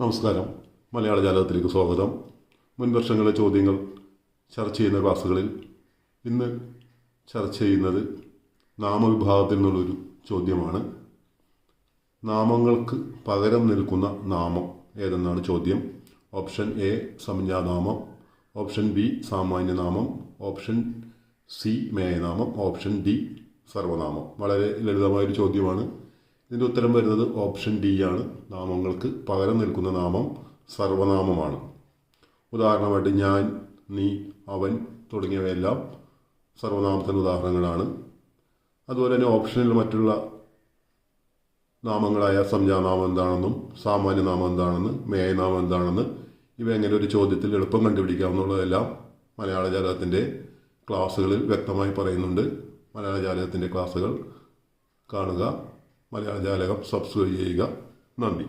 നമസ്കാരം. മലയാള ജാലകത്തിലേക്ക് സ്വാഗതം. മുൻ വർഷങ്ങളിലെ ചോദ്യങ്ങൾ ചർച്ച ചെയ്യുന്ന ക്ലാസ്സുകളിൽ ഇന്ന് ചർച്ച ചെയ്യുന്നത് നാമവിഭാഗത്തിൽ നിന്നുള്ളൊരു ചോദ്യമാണ്. നാമങ്ങൾക്ക് പകരം നിൽക്കുന്ന നാമം ഏതെന്നാണ് ചോദ്യം? ഓപ്ഷൻ എ സംജ്ഞാനാമം. ഓപ്ഷൻ ബി സാമാന്യനാമം. ഓപ്ഷൻ സി മേയനാമം. ഓപ്ഷൻ ഡി സർവനാമം. വളരെ ലളിതമായൊരു ചോദ്യമാണ്. ഇതിന്റെ ഉത്തരം വരുന്നത് ഓപ്ഷൻ ഡി ആണ്. നാമങ്ങൾക്ക് പകരം നിൽക്കുന്ന നാമം സർവനാമമാണ്. ഉദാഹരണമായിട്ട് ഞാൻ നീ അവൻ തുടങ്ങിയവയെല്ലാം സർവനാമത്തിന്റെ ഉദാഹരണങ്ങളാണ്. അതുപോലെ തന്നെ ഓപ്ഷനിൽ മറ്റുള്ള നാമങ്ങളായ സംജാനാമം എന്താണെന്നും സാമാന്യനാമം എന്താണെന്ന് മേയനാമം എന്താണെന്ന് ഇവ എങ്ങനെ ഒരു ചോദ്യത്തിൽ എളുപ്പം കണ്ടുപിടിക്കാമെന്നുള്ളതെല്ലാം മലയാള ജാലകത്തിന്റെ ക്ലാസ്സുകളിൽ വ്യക്തമായി പറയുന്നുണ്ട്. മലയാള ജാലകത്തിന്റെ ക്ലാസ്സുകൾ കാണുക. മലയാള ജാലകം സബ്സ്ക്രൈബ് ചെയ്യുക. നന്ദി.